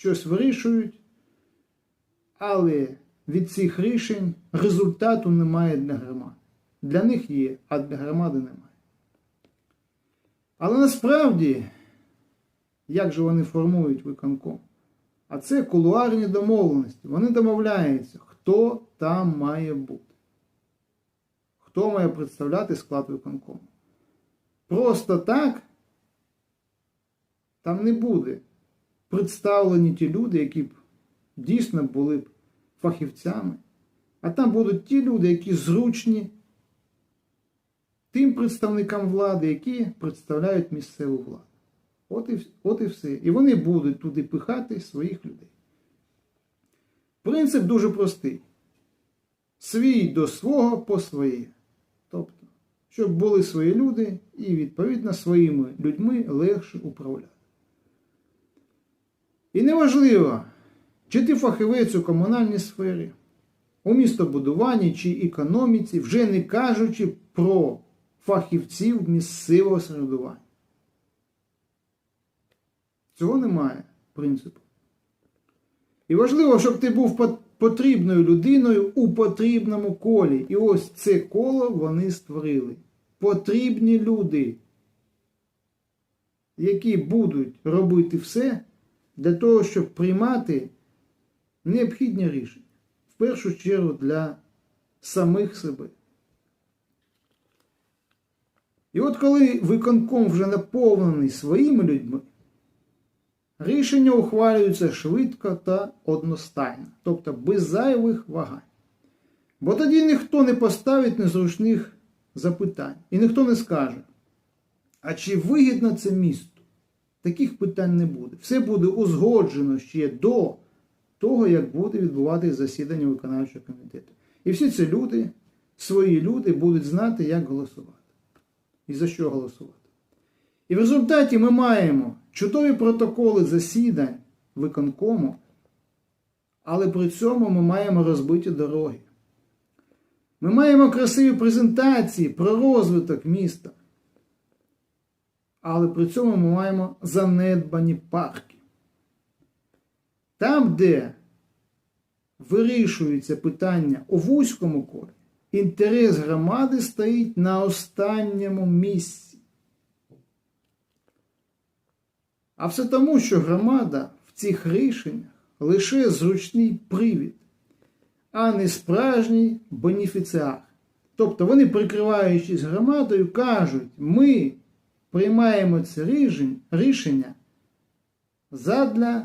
щось вирішують, але від цих рішень результату немає для громади. Для них є, а для громади немає. Але насправді, як же вони формують виконком? А це кулуарні домовленості. Вони домовляються, хто там має бути. Хто має представляти склад виконкому. Просто так там не буде представлені ті люди, які б дійсно були б фахівцями. А там будуть ті люди, які зручні тим представникам влади, які представляють місцеву владу. От і, от і все. І вони будуть туди пихати своїх людей. Принцип дуже простий. Свій до свого по своє. Тобто, щоб були свої люди і, відповідно, своїми людьми легше управляти. І неважливо, чи ти фахівець у комунальній сфері, у містобудуванні чи економіці, вже не кажучи про фахівців місцевого самоврядування. Цього немає принципу. І важливо, щоб ти був потрібною людиною у потрібному колі. І ось це коло вони створили. Потрібні люди, які будуть робити все для того, щоб приймати необхідні рішення. В першу чергу для самих себе. І от коли виконком вже наповнений своїми людьми, рішення ухвалюються швидко та одностайно, тобто без зайвих вагань. Бо тоді ніхто не поставить незручних запитань і ніхто не скаже, а чи вигідно це місту? Таких питань не буде. Все буде узгоджено ще до того, як буде відбуватися засідання виконавчого комітету. І всі ці люди, свої люди, будуть знати, як голосувати і за що голосувати. І в результаті ми маємо чудові протоколи засідань виконкому, але при цьому ми маємо розбиті дороги. Ми маємо красиві презентації про розвиток міста. Але при цьому ми маємо занедбані парки. Там, де вирішується питання у вузькому колі, інтерес громади стоїть на останньому місці. А все тому, що громада в цих рішеннях лише зручний привід, а не справжній бенефіціар. Тобто вони, прикриваючись громадою, кажуть, ми приймаємо це рішення задля